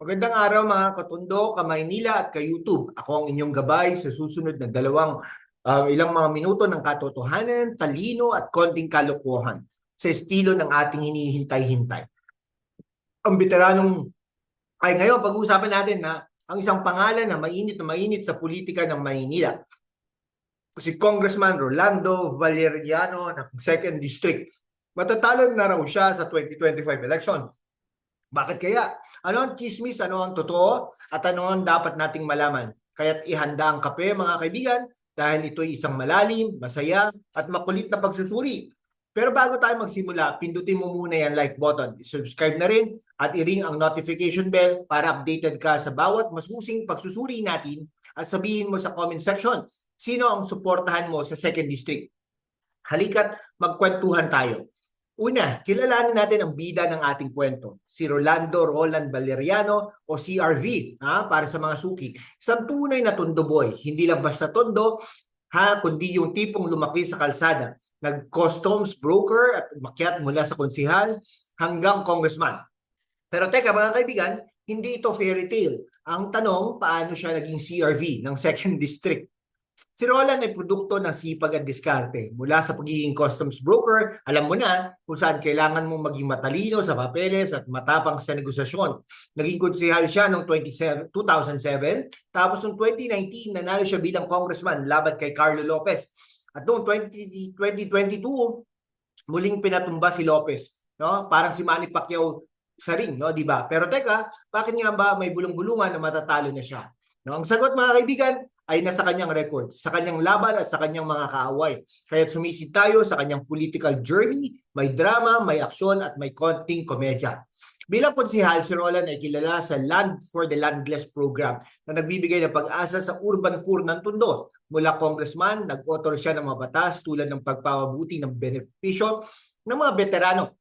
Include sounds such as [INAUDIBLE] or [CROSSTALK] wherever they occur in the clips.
Magandang araw mga katundo, ka-Maynila at ka-YouTube. Ako ang inyong gabay sa susunod na dalawang ah, ilang mga minuto ng katotohanan, talino at konting kalokohan sa estilo ng ating hinihintay-hintay. Ang veteranong ay ngayon pag-uusapan natin na ang isang pangalan na mainit na mainit sa politika ng Maynila. Si Congressman Rolando Valeriano ng 2nd District. Matatalo na raw siya sa 2025 election. Bakit kaya? Ano ang chismis, ano ang totoo, at ano ang dapat nating malaman. Kaya't ihanda ang kape mga kaibigan dahil ito'y isang malalim, masaya, at makulit na pagsusuri. Pero bago tayo magsimula, pindutin mo muna yung like button. Subscribe na rin at i-ring ang notification bell para updated ka sa bawat masusing pagsusuri natin at sabihin mo sa comment section sino ang suportahan mo sa 2nd District. Halika't magkwentuhan tayo. Una, kilalanin natin ang bida ng ating kwento. Si Rolando Roland Valeriano o CRV ha, para sa mga suki. Isang tunay na tondo boy. Hindi lang basta tondo, ha, kundi yung tipong lumaki sa kalsada. Nag-customs broker at umakyat mula sa konsihal hanggang congressman. Pero teka mga kaibigan, hindi ito fairy tale. Ang tanong, paano siya naging CRV ng 2nd [LAUGHS] District? Si Roland ay produkto ng sipag at diskarte. Mula sa pagiging customs broker, alam mo na kung saan kailangan mong maging matalino sa papeles at matapang sa negosasyon. Naging konsehal siya noong 27 2007, tapos noong 2019, nanalo siya bilang congressman laban kay Carlo Lopez. At noong 20, 2022, muling pinatumba si Lopez. No? Parang si Manny Pacquiao sa ring, no, di ba? Pero teka, bakit nga ba may bulong-bulungan na matatalo na siya? No, ang sagot mga kaibigan ay nasa kanyang record, sa kanyang laban at sa kanyang mga kaaway. Kaya sumisid tayo sa kanyang political journey, may drama, may aksyon at may konting komedya. Bilang konsihal, si Roland ay kilala sa Land for the Landless program na nagbibigay ng pag-asa sa urban poor ng Tondo. Mula congressman, nag-author siya ng mga batas tulad ng pagpapabuti ng benepisyo ng mga veterano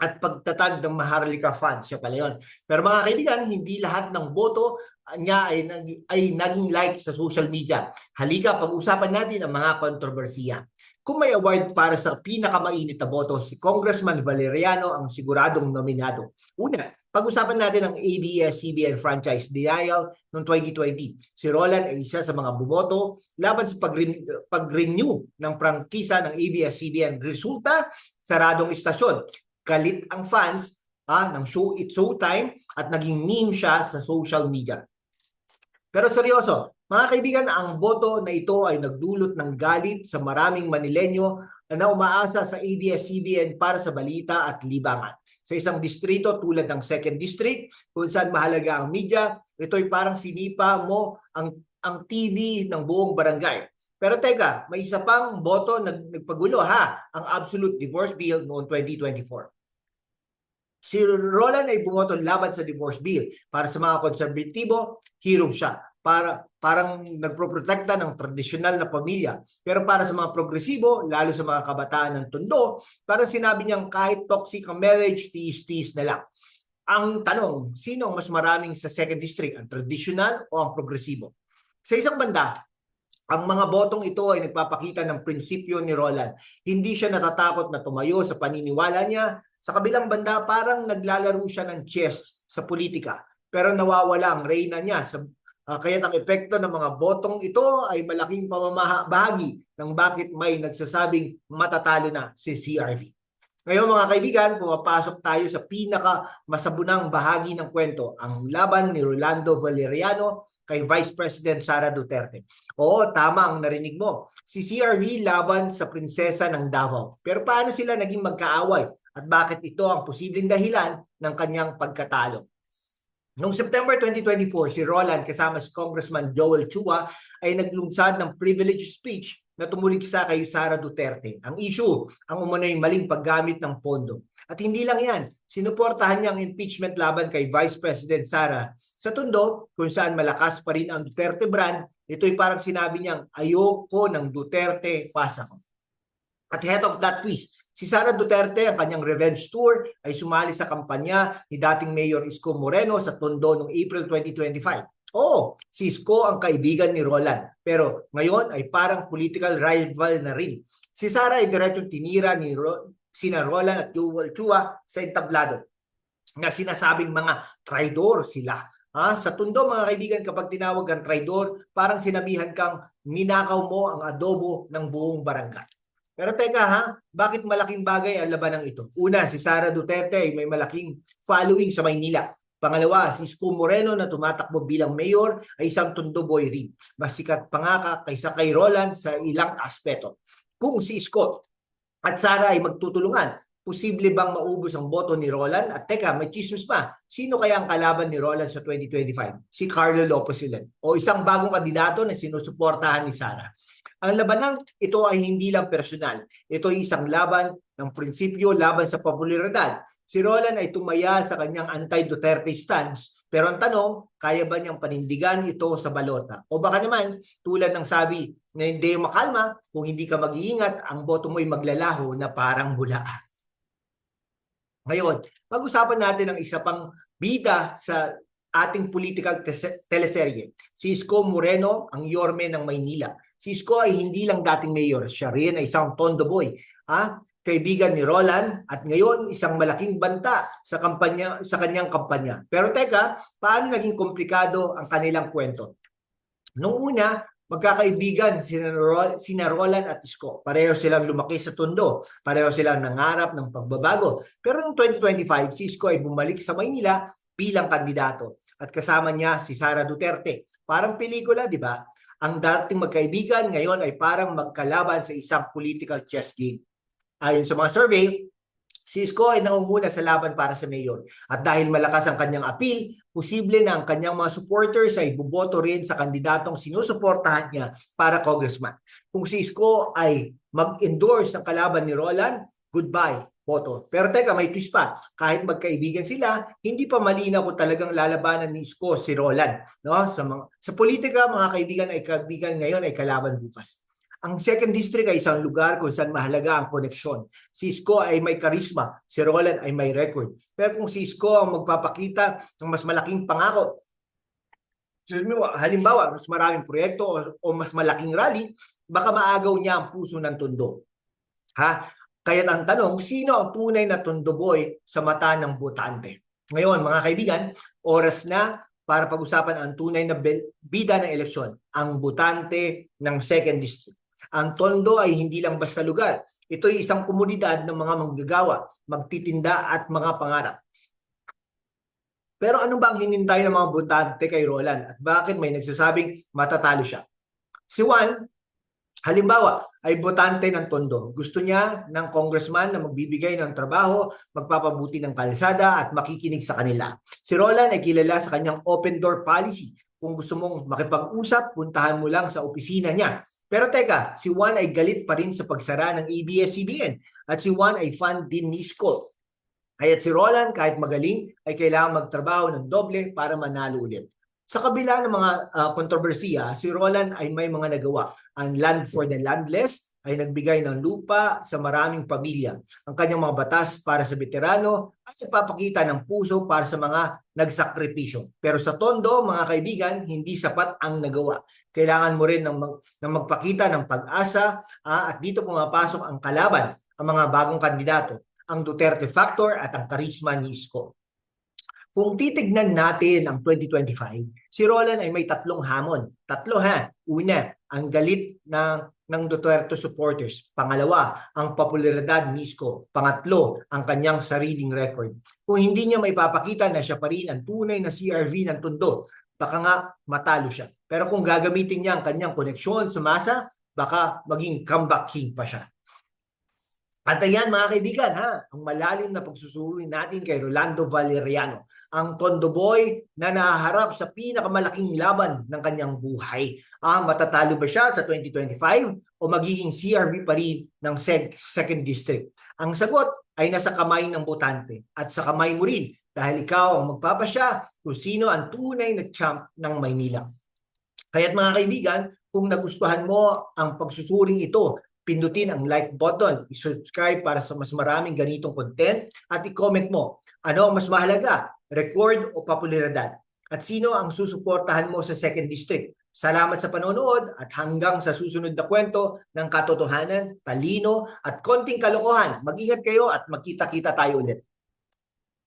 at pagtatag ng Maharlika Funds. Siya pala yun. Pero mga kaibigan, hindi lahat ng boto niya ay, ay naging like sa social media. Halika, pag-usapan natin ang mga kontrobersiya. Kung may award para sa pinakamainit na boto, si Congressman Valeriano ang siguradong nominado. Una, pag-usapan natin ang ABS-CBN franchise denial noong 2020. Si Roland ay isa sa mga bumoto laban sa pag-re- pag-renew ng prangkisa ng ABS-CBN. Resulta, saradong istasyon. Galit ang fans ah, ng show It's Showtime at naging meme siya sa social media. Pero seryoso, mga kaibigan, ang boto na ito ay nagdulot ng galit sa maraming Manilenyo na umaasa sa ABS-CBN para sa balita at libangan. Sa isang distrito tulad ng 2nd District, kung saan mahalaga ang media, ito'y parang sinipa mo ang, ang TV ng buong barangay. Pero teka, may isa pang boto na nagpagulo ha, ang Absolute Divorce Bill noong 2024. Si Roland ay bumoto laban sa divorce bill. Para sa mga konserbatibo, hero siya. Para, parang nagproprotekta ng tradisyonal na pamilya. Pero para sa mga progresibo, lalo sa mga kabataan ng Tondo, parang sinabi niyang kahit toxic ang marriage, tiis-tiis na lang. Ang tanong, sino ang mas maraming sa second district, ang traditional o ang progresibo? Sa isang banda, ang mga botong ito ay nagpapakita ng prinsipyo ni Roland. Hindi siya natatakot na tumayo sa paniniwala niya. Sa kabilang banda, parang naglalaro siya ng chess sa politika. Pero nawawala ang reyna niya. Sa, uh, kaya't ang epekto ng mga botong ito ay malaking pamamahagi ng bakit may nagsasabing matatalo na si CRV. Ngayon mga kaibigan, pumapasok tayo sa pinaka masabunang bahagi ng kwento, ang laban ni Rolando Valeriano kay Vice President Sara Duterte. Oo, tama ang narinig mo. Si CRV laban sa prinsesa ng Davao. Pero paano sila naging magkaaway? At bakit ito ang posibleng dahilan ng kanyang pagkatalo? Noong September 2024, si Roland kasama si Congressman Joel Chua ay naglungsad ng privilege speech na tumuligsa kay Sara Duterte. Ang issue, ang umano'y maling paggamit ng pondo. At hindi lang yan, sinuportahan niya ang impeachment laban kay Vice President Sara. Sa Tondo, kung saan malakas pa rin ang Duterte brand, ito'y parang sinabi niyang ayoko ng Duterte, pasa ko. At head of that twist, si Sara Duterte, ang kanyang revenge tour, ay sumali sa kampanya ni dating Mayor Isko Moreno sa Tondo noong April 2025. Oo, si Isko ang kaibigan ni Roland, pero ngayon ay parang political rival na rin. Si Sara ay diretso tinira ni Ro- sina Roland at Joel Chua sa entablado. na sinasabing mga traidor sila. Ha? Sa Tondo, mga kaibigan, kapag tinawag kang traidor, parang sinabihan kang ninakaw mo ang adobo ng buong barangay. Pero teka ha, bakit malaking bagay ang labanang ito? Una, si Sara Duterte ay may malaking following sa Maynila. Pangalawa, si Isko Moreno na tumatakbo bilang mayor ay isang Tondo boy rin. Mas sikat pa nga ka kaysa kay Roland sa ilang aspeto. Kung si Isko at Sara ay magtutulungan, posible bang maubos ang boto ni Roland? At teka, may chismis pa. Sino kaya ang kalaban ni Roland sa 2025? Si Carlo Lopez Silen o isang bagong kandidato na sinusuportahan ni Sara. Ang labanang ito ay hindi lang personal. Ito ay isang laban ng prinsipyo, laban sa popularidad. Si Roland ay tumaya sa kanyang anti-Duterte stance. Pero ang tanong, kaya ba niyang panindigan ito sa balota? O baka naman, tulad ng sabi na hindi makalma, kung hindi ka mag-iingat, ang boto mo'y maglalaho na parang bulaan. Ngayon, pag-usapan natin ang isa pang bida sa ating political teleserye. Si Isko Moreno, ang yorme ng Maynila. Si ay hindi lang dating mayor, siya rin ay isang tondo boy. Ha? Kaibigan ni Roland at ngayon isang malaking banta sa kampanya sa kanyang kampanya. Pero teka, paano naging komplikado ang kanilang kwento? Noong una, magkakaibigan sina, sina Roland at Isko. Pareho silang lumaki sa Tondo. Pareho silang nangarap ng pagbabago. Pero noong 2025, si Isko ay bumalik sa Maynila bilang kandidato. At kasama niya si Sara Duterte. Parang pelikula, di ba? Ang dating magkaibigan ngayon ay parang magkalaban sa isang political chess game. Ayon sa mga survey, si Isko ay nangunguna sa laban para sa mayor. At dahil malakas ang kanyang appeal, posible na ang kanyang mga supporters ay buboto rin sa kandidatong sinusuportahan niya para congressman. Kung si Isko ay mag-endorse ng kalaban ni Roland, goodbye, boto. Pero teka, may twist pa. Kahit magkaibigan sila, hindi pa malinaw kung talagang lalabanan ni Isko si Roland. No? Sa, mga, sa politika, mga kaibigan ay kaibigan ngayon ay kalaban bukas. Ang second district ay isang lugar kung saan mahalaga ang koneksyon. Si Isko ay may karisma, si Roland ay may record. Pero kung si Isko ang magpapakita ng mas malaking pangako, halimbawa, mas maraming proyekto o, o mas malaking rally, baka maagaw niya ang puso ng tundo. Ha? Kaya ang tanong, sino ang tunay na tundo boy sa mata ng botante? Ngayon, mga kaibigan, oras na para pag-usapan ang tunay na bida ng eleksyon, ang botante ng second district. Ang tondo ay hindi lang basta lugar. Ito ay isang komunidad ng mga manggagawa, magtitinda at mga pangarap. Pero ano ba ang hinintay ng mga botante kay Roland at bakit may nagsasabing matatalo siya? Si Juan, halimbawa, ay botante ng Tondo. Gusto niya ng congressman na magbibigay ng trabaho, magpapabuti ng kalsada at makikinig sa kanila. Si Roland ay kilala sa kanyang open door policy. Kung gusto mong makipag-usap, puntahan mo lang sa opisina niya. Pero teka, si Juan ay galit pa rin sa pagsara ng ABS-CBN at si Juan ay fan din ni Scott. Kaya't si Roland, kahit magaling, ay kailangan magtrabaho ng doble para manalo ulit. Sa kabila ng mga uh, kontrobersiya, si Roland ay may mga nagawa. Ang Land for the Landless ay nagbigay ng lupa sa maraming pamilya. Ang kanyang mga batas para sa veterano ay nagpapakita ng puso para sa mga nagsakripisyo. Pero sa Tondo, mga kaibigan, hindi sapat ang nagawa. Kailangan mo rin ng, mag, ng magpakita ng pag-asa uh, at dito pumapasok ang kalaban, ang mga bagong kandidato ang Duterte factor at ang karisma ni Isko. Kung titignan natin ang 2025, si Roland ay may tatlong hamon. Tatlo ha. Una, ang galit ng, ng Duterte supporters. Pangalawa, ang popularidad ni Isko. Pangatlo, ang kanyang sariling record. Kung hindi niya maipapakita na siya pa rin ang tunay na CRV ng Tondo, baka nga matalo siya. Pero kung gagamitin niya ang kanyang koneksyon sa masa, baka maging comeback king pa siya. At ayan mga kaibigan, ha, ang malalim na pagsusuri natin kay Rolando Valeriano, ang Tondo Boy na nahaharap sa pinakamalaking laban ng kanyang buhay. Ah, matatalo ba siya sa 2025 o magiging CRB pa rin ng sec- second district? Ang sagot ay nasa kamay ng botante at sa kamay mo rin dahil ikaw ang magpapasya kung sino ang tunay na champ ng Maynila. Kaya't mga kaibigan, kung nagustuhan mo ang pagsusuring ito, pindutin ang like button, i-subscribe para sa mas maraming ganitong content at i-comment mo ano ang mas mahalaga, record o popularidad at sino ang susuportahan mo sa second district. Salamat sa panonood at hanggang sa susunod na kwento ng katotohanan, talino at konting kalokohan. Mag-ingat kayo at magkita-kita tayo ulit.